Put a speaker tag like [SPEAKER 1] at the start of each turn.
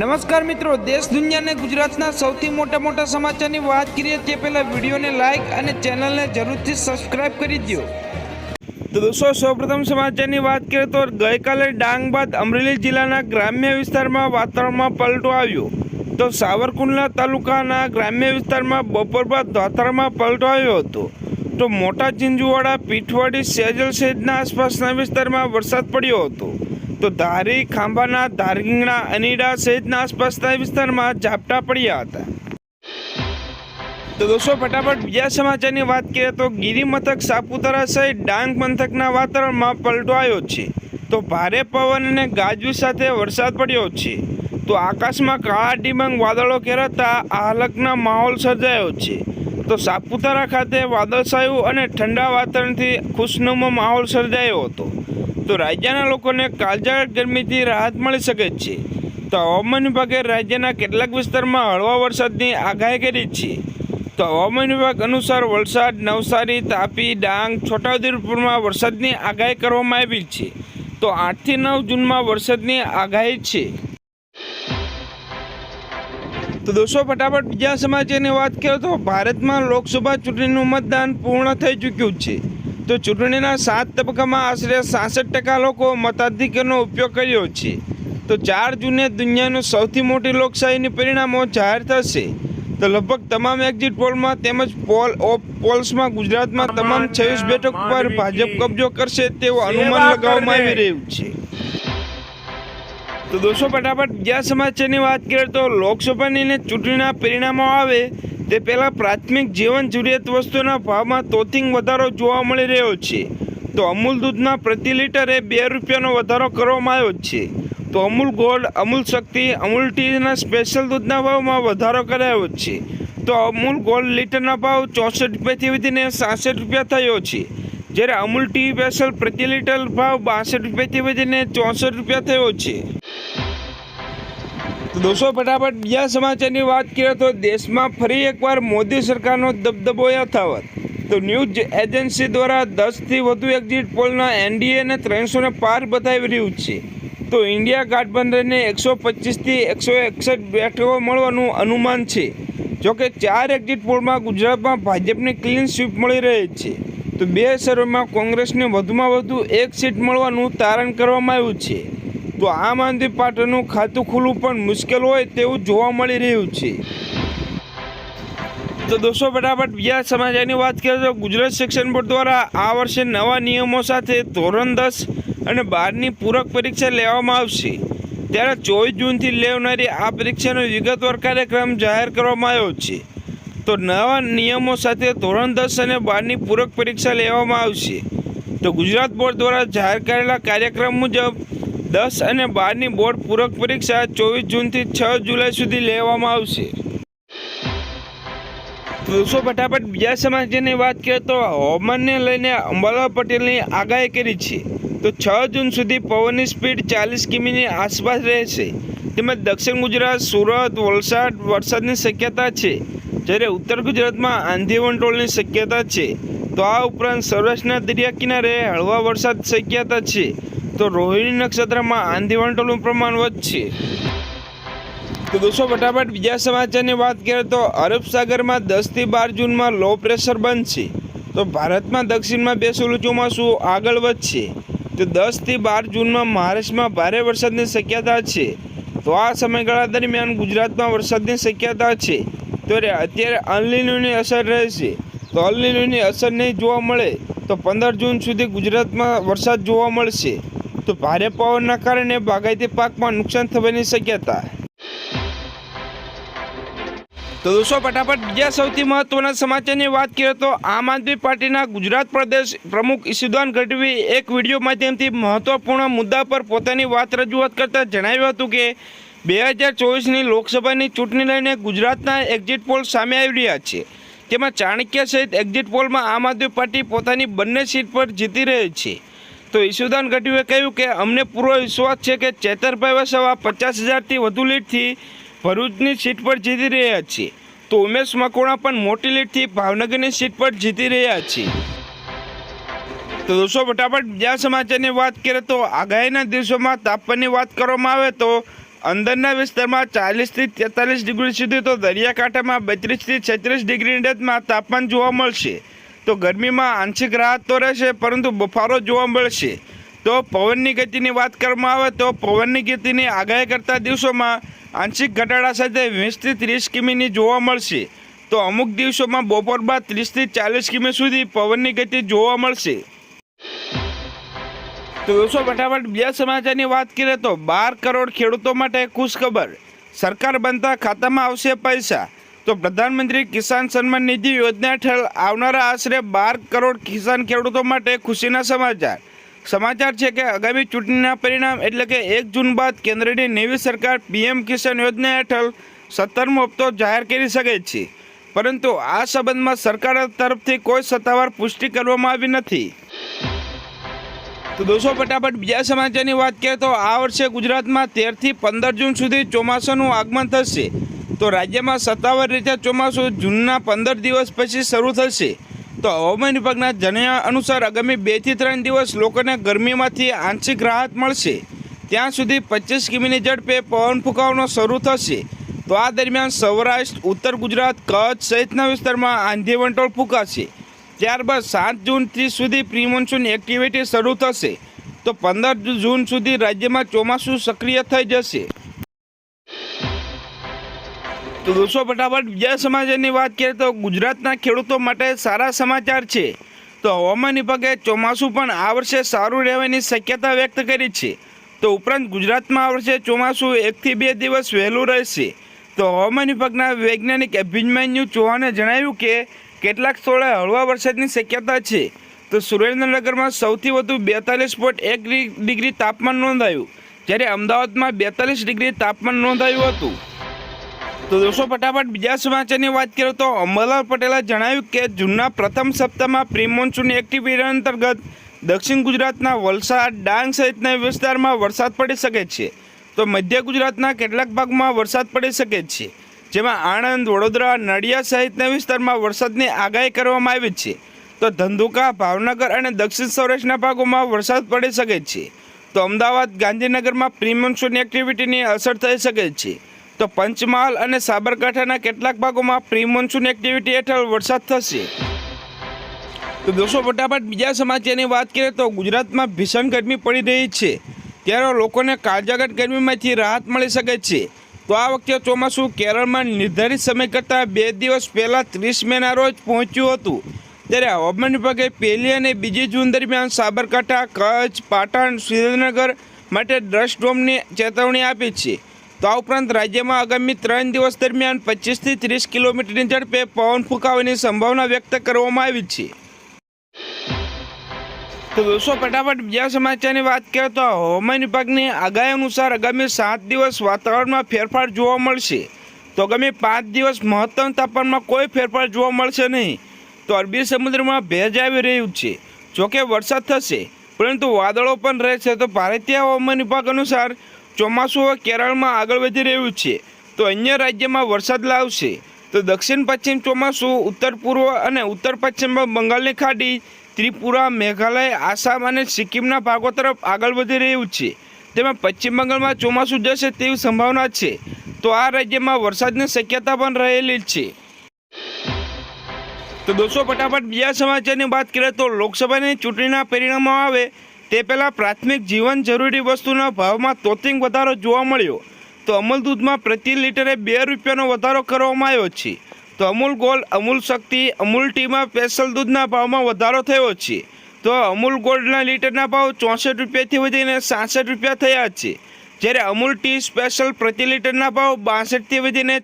[SPEAKER 1] નમસ્કાર મિત્રો, દેશ દુનિયાને ગુજરાતના સૌથી મોટા મોટા સમાચારની વાત કરીએ તે પહેલાં વિડીયોને લાઇક અને ચેનલને જરૂરથી સબસ્ક્રાઇબ કરી દો તો દોસ્તો, સૌપ્રથમ સમાચારની વાત કરીએ તો ગઈકાલે ડાંગ બાદ અમરેલી જિલ્લાના ગ્રામ્ય વિસ્તારમાં વાતાવરણમાં પલટો આવ્યો. તો સાવરકુંડલા તાલુકાના ગ્રામ્ય વિસ્તારમાં બપોર બાદ વાતાવરણમાં પલટો આવ્યો હતો. તો મોટા ચિંજુવાડા પીઠવાડી, સેજલ સહિતના આસપાસના વિસ્તારમાં વરસાદ પડ્યો હતો. તો ધારી, ખાંભાના ધારગીંગણા અનીડા સહિતના આસપાસના વિસ્તારમાં ઝાપટા પડ્યા હતા. તો દોસ્તો, ફટાફટ બીજા સમાચારની વાત કરીએ તો ગિરિમથક સાપુતારા સહિત ડાંગ પંથકના વાતાવરણમાં પલટો આવ્યો છે. તો ભારે પવન અને ગાજવી સાથે વરસાદ પડ્યો છે. તો આકાશમાં કાળા ડિબંગ વાદળો ઘેરાતા આહલકના માહોલ સર્જાયો છે. તો સાપુતારા ખાતે વાદળછાયું અને ઠંડા વાતાવરણથી ખુશનુમો માહોલ સર્જાયો હતો. તો રાજ્યના લોકોને કાળઝાળ ગરમીથી રાહત મળી શકે છે. તો હવામાન વિભાગે રાજ્યના કેટલાક વિસ્તારમાં હળવા વરસાદની આગાહી કરી છે. તો હવામાન વિભાગ અનુસાર વલસાડ, નવસારી, તાપી, ડાંગ, છોટાઉદેપુરમાં વરસાદની આગાહી કરવામાં આવી છે. તો આઠથી નવ જૂનમાં વરસાદની આગાહી છે. તો દોસ્તો, ફટાફટ બીજા સમાચારની વાત કરીએ તો ભારતમાં લોકસભા ચૂંટણીનું મતદાન પૂર્ણ થઈ ચૂક્યું છે. તો ચૂંટણીના સાત તબક્કામાં આશરે સાસઠ ટકા લોકો મતાધિકારનો ઉપયોગ કર્યો છે. તો ચાર જૂને દુનિયાનું સૌથી મોટી લોકશાહીની પરિણામો જાહેર થશે. તો લગભગ તમામ એક્ઝિટ પોલમાં તેમજ પોલ ઓફ પોલ્સમાં ગુજરાતમાં તમામ છવ્વીસ બેઠક પર ભાજપ કબજો કરશે તેવું અનુમાન લગાવવામાં આવી રહ્યું છે. તો દોસ્તો ફટાફટ બીજા સમાચારની વાત કરીએ તો લોકસભાની ચૂંટણીના પરિણામો આવે તે પહેલાં પ્રાથમિક જીવન જરૂરિયાત વસ્તુના ભાવમાં તોથિંગ વધારો જોવા મળી રહ્યો છે. તો અમૂલ દૂધના પ્રતિ લીટરે બે રૂપિયાનો વધારો કરવામાં આવ્યો છે. તો અમૂલ ગોલ્ડ, અમૂલ શક્તિ, અમૂલ ટીના સ્પેશિયલ દૂધના ભાવમાં વધારો કરાયો છે. તો અમૂલ ગોલ્ડ લીટરના ભાવ ચોસઠ રૂપિયાથી વધીને સાસઠ રૂપિયા થયો છે. જ્યારે અમૂલ ટી સ્પેશિયલ પ્રતિ લીટર ભાવ બાસઠ રૂપિયાથી વધીને ચોસઠ રૂપિયા થયો છે. તો દોસ્તો ફટાફટ બીજા સમાચારની વાત કરીએ તો દેશમાં ફરી એકવાર મોદી સરકારનો દબદબો યથાવત. તો ન્યૂઝ એજન્સી દ્વારા દસથી વધુ એક્ઝિટ પોલના એનડીએને ત્રણસોને પાર બતાવી રહ્યું છે. તો ઇન્ડિયા ગઠબંધનને એકસો પચીસથી એકસો એકસઠ બેઠકો મળવાનું અનુમાન છે. જોકે ચાર એક્ઝિટ પોલમાં ગુજરાતમાં ભાજપની ક્લીન સ્વીપ મળી રહી છે. તો બે સર્વેમાં કોંગ્રેસને વધુમાં વધુ એક સીટ મળવાનું તારણ કરવામાં આવ્યું છે. તો આમ આદમી પાર્ટીનું ખાતું ખુલવું પણ મુશ્કેલ હોય તેવું જોવા મળી રહ્યું છે. તો દોસ્તો, ફટાફટ બીજા સમાચારની વાત કરીએ તો ગુજરાત શિક્ષણ બોર્ડ દ્વારા આ વર્ષે નવા નિયમો સાથે ધોરણ દસ અને બારની પૂરક પરીક્ષા લેવામાં આવશે. ત્યારે ચોવીસ જૂનથી લેવનારી આ પરીક્ષાનો વિગતવાર કાર્યક્રમ જાહેર કરવામાં આવ્યો છે. તો નવા નિયમો સાથે ધોરણ દસ અને બારની પૂરક પરીક્ષા લેવામાં આવશે. તો ગુજરાત બોર્ડ દ્વારા જાહેર કરેલા કાર્યક્રમ મુજબ દસ અને બારની બોર્ડ પૂરક પરીક્ષા ચોવીસ જૂનથી છ જુલાઈ સુધી લેવામાં આવશે. દોસ્તો ફટાફટ બીજા સમાચારની વાત કરીએ તો હવામાનને લઈને અંબાલા પટેલની આગાહી કરી છે. તો છ જૂન સુધી પવનની સ્પીડ ચાલીસ કિમીની આસપાસ રહેશે. તેમજ દક્ષિણ ગુજરાત, સુરત, વલસાડ વરસાદની શક્યતા છે. જ્યારે ઉત્તર ગુજરાતમાં આંધી વંટોળની શક્યતા છે. તો આ ઉપરાંત સૌરાષ્ટ્રના દરિયા કિનારે હળવા વરસાદ શક્યતા છે. તો રોહિણી નક્ષત્રમાં આંધી વંટોળનું પ્રમાણ વધશે. તો દોસ્તો, ફટાફટ બીજા સમાચારની વાત કરીએ તો અરબ સાગરમાં દસથી બાર જૂનમાં લો પ્રેશર બનશે. તો ભારતમાં દક્ષિણમાં બેસેલું ચોમાસું આગળ વધશે. તો દસથી બાર જૂનમાં મહારાષ્ટ્રમાં ભારે વરસાદની શક્યતા છે. તો આ સમયગાળા દરમિયાન ગુજરાતમાં વરસાદની શક્યતા છે. તો અત્યારે અલનીનોની અસર રહેશે. તો અલનીનોની અસર નહીં જોવા મળે તો પંદર જૂન સુધી ગુજરાતમાં વરસાદ જોવા મળશે. તો ભારે પવનના કારણે બાગાયતી પાકમાં નુકસાન થવાની શક્યતા. તો દોસ્તો, ફટાફટ બીજા સૌથી મહત્વના સમાચારની વાત કરીએ તો આમ આદમી પાર્ટીના ગુજરાત પ્રદેશ પ્રમુખ ઈશુદાન ગઢવી એક વીડિયો માધ્યમથી મહત્વપૂર્ણ મુદ્દા પર પોતાની વાત રજૂઆત કરતા જણાવ્યું હતું કે, બે હજાર ચોવીસની લોકસભાની ચૂંટણી લઈને ગુજરાતના એક્ઝિટ પોલ સામે આવી રહ્યા છે. તેમાં ચાણક્ય સહિત એક્ઝિટ પોલમાં આમ આદમી પાર્ટી પોતાની બંને સીટ પર જીતી રહી છે. તો ઈશુદાન ગઢવીએ કહ્યું કે, અમને પૂરો વિશ્વાસ છે કે ચેતરભાઈ વસાવા પચાસ હજારથી વધુ લીટથી ભરૂચની સીટ પર જીતી રહ્યા છે તો ઉમેશ મકોણા પણ મોટી લીટથી ભાવનગરની સીટ પર જીતી રહ્યા છે તો દોસ્તો, ફટાફટ બીજા સમાચારની વાત કરીએ તો આગાહીના દિવસોમાં તાપમાનની વાત કરવામાં આવે તો અંદરના વિસ્તારમાં ચાલીસથી તેતાલીસ ડિગ્રી સુધી તો દરિયાકાંઠામાં બત્રીસથી છત્રીસ ડિગ્રી ડેથમાં તાપમાન જોવા મળશે. તો ગરમીમાં આંશિક રાહત તો રહેશે, પરંતુ બફારો જોવા મળશે. તો પવનની ગતિની વાત કરવામાં આવે તો પવનની ગતિની આગાહી કરતા દિવસોમાં આંશિક ઘટાડા સાથે વીસથી ત્રીસ કિમીની જોવા મળશે. તો અમુક દિવસોમાં બપોર બાદ ત્રીસથી ચાલીસ કિમી સુધી પવનની ગતિ જોવા મળશે. તો દોસ્તો, ફટાફટ બીજા સમાચારની વાત કરીએ તો બાર કરોડ ખેડૂતો માટે ખુશખબર. સરકાર બનતા ખાતામાં આવશે પૈસા. તો પ્રધાનમંત્રી કિસાન સન્માન નિધિ યોજના હેઠળ આવનારા આશરે બાર કરોડ કિસાન ખેડૂતો માટે ખુશીના સમાચાર. સમાચાર છે કે આગામી ચૂંટણીના પરિણામ એટલે કે એક જૂન બાદ કેન્દ્રની નવી સરકાર પીએમ કિસાન યોજના હેઠળ સત્તરમો હપ્તો જાહેર કરી શકે છે. પરંતુ આ સંબંધમાં સરકાર તરફથી કોઈ સત્તાવાર પુષ્ટિ કરવામાં આવી નથી. તો દોસ્તો, ફટાફટ બીજા સમાચારની વાત કરીએ તો આ વર્ષે ગુજરાતમાં તેરથી પંદર જૂન સુધી ચોમાસાનું આગમન થશે. તો રાજ્યમાં સત્તાવાર રીતે ચોમાસું જૂનના પંદર દિવસ પછી શરૂ થશે. તો હવામાન વિભાગના જણાવ્યા અનુસાર આગામી બેથી ત્રણ દિવસ લોકોને ગરમીમાંથી આંશિક રાહત મળશે. ત્યાં સુધી પચીસ કિમીની ઝડપે પવન ફૂંકાવાનો શરૂ થશે. તો આ દરમિયાન સૌરાષ્ટ્ર, ઉત્તર ગુજરાત, કચ્છ સહિતના વિસ્તારમાં આંધી વંટોળ ફૂંકાશે. ત્યારબાદ સાત જૂન ત્રીસ સુધી પ્રી મોન્સૂન એક્ટિવિટી શરૂ થશે. તો પંદર જૂન સુધી રાજ્યમાં ચોમાસું સક્રિય થઈ જશે. તો દોસ્તો, ફટાફટ બીજા સમાચારની વાત કરીએ તો ગુજરાતના ખેડૂતો માટે સારા સમાચાર છે. તો હવામાન વિભાગે ચોમાસું પણ આ વર્ષે સારું રહેવાની શક્યતા વ્યક્ત કરી છે. તો ઉપરાંત ગુજરાતમાં આ વર્ષે ચોમાસું એકથી બે દિવસ વહેલું રહેશે. તો હવામાન વિભાગના વૈજ્ઞાનિક અભિમન્યુ ચૌહાણે જણાવ્યું કે કેટલાક સ્થળે હળવા વરસાદની શક્યતા છે. તો સુરેન્દ્રનગરમાં સૌથી વધુ બેતાલીસ પોઈન્ટ એક ડિગ્રી તાપમાન નોંધાયું, જ્યારે અમદાવાદમાં બેતાલીસ ડિગ્રી તાપમાન નોંધાયું હતું. તો દોસ્તો, ફટાફટ બીજા સમાચારની વાત કરીએ તો અંબાલાલ પટેલે જણાવ્યું કે જૂનના પ્રથમ સપ્તાહમાં પ્રી મોન્સૂન એક્ટિવિટી અંતર્ગત દક્ષિણ ગુજરાતના વલસાડ ડાંગ સહિતના વિસ્તારમાં વરસાદ પડી શકે છે. તો મધ્ય ગુજરાતના કેટલાક ભાગમાં વરસાદ પડી શકે છે. જેમાં આણંદ, વડોદરા નડિયા સહિતના વિસ્તારમાં વરસાદની આગાહી કરવામાં આવી છે. તો ધંધુકા, ભાવનગર અને દક્ષિણ સૌરાષ્ટ્રના ભાગોમાં વરસાદ પડી શકે છે. તો અમદાવાદ, ગાંધીનગરમાં પ્રી મોન્સૂન એક્ટિવિટીની અસર થઈ શકે છે. તો પંચમહાલ અને સાબરકાંઠાના કેટલાક ભાગોમાં પ્રી મોન્સૂન એક્ટિવિટી હેઠળ વરસાદ થશે. તો દોસ્તો, ફટાફટ બીજા સમાચારની વાત કરીએ તો ગુજરાતમાં ભીષણ ગરમી પડી રહી છે. ત્યારે લોકોને કાળજાગટ ગરમીમાંથી રાહત મળી શકે છે. તો આ વખતે ચોમાસું કેરળમાં નિર્ધારિત સમય કરતાં બે દિવસ પહેલાં ત્રીસ મેના રોજ પહોંચ્યું હતું. ત્યારે હવામાન વિભાગે પહેલી અને બીજી જૂન દરમિયાન સાબરકાંઠા, કચ્છ, પાટણ, સુરેન્દ્રનગર માટે ડ્રસ્ટ ડોમની ચેતવણી આપી છે. તો આ ઉપરાંત રાજ્યમાં આગામી ત્રણ દિવસ દરમિયાન પચીસથી ત્રીસ કિલોમીટરની ઝડપે પવન ફૂંકાવાની સંભાવના વ્યક્ત કરવામાં આવી છે. તો દોસ્તો, ફટાફટ બીજા સમાચારની વાત કરીએ તો હવામાન વિભાગની આગાહી અનુસાર આગામી સાત દિવસ વાતાવરણમાં ફેરફાર જોવા મળશે. તો આગામી પાંચ દિવસ મહત્તમ તાપમાનમાં કોઈ ફેરફાર જોવા મળશે નહીં. તો અરબી સમુદ્રમાં ભેજ આવી રહ્યું છે. જોકે વરસાદ થશે, પરંતુ વાદળો પણ રહેશે. તો ભારતીય હવામાન વિભાગ અનુસાર ચોમાસું કેરળમાં આગળ વધી રહ્યું છે. તો અન્ય રાજ્યમાં વરસાદ લાવશે. તો દક્ષિણ પશ્ચિમ ચોમાસું, ઉત્તર પૂર્વ અને ઉત્તર પશ્ચિમમાં બંગાળની ખાડી, ત્રિપુરા, મેઘાલય, આસામ અને સિક્કિમના ભાગો તરફ આગળ વધી રહ્યું છે. તેમાં પશ્ચિમ બંગાળમાં ચોમાસું જશે તેવી સંભાવના છે. તો આ રાજ્યમાં વરસાદની શક્યતા પણ રહેલી છે. તો દોસ્તો, ફટાફટ બીજા સમાચારની વાત કરીએ તો લોકસભાની ચૂંટણીના પરિણામો આવે. તે પહેલાં પ્રાથમિક જીવન જરૂરી વસ્તુના ભાવમાં તોતિંગ વધારો જોવા મળ્યો. તો અમૂલ દૂધમાં પ્રતિ લીટરે બે રૂપિયાનો વધારો કરવામાં આવ્યો છે. તો અમૂલ ગોલ્ડ અમૂલ શક્તિ, અમૂલ ટીમાં સ્પેશિયલ દૂધના ભાવમાં વધારો થયો છે. તો અમૂલ ગોલ્ડના લીટરના ભાવ ચોસઠ રૂપિયાથી વધીને સાસઠ રૂપિયા થયા છે. જ્યારે અમૂલ ટી સ્પેશિયલ પ્રતિ લીટરના ભાવ બાસઠથી વધીને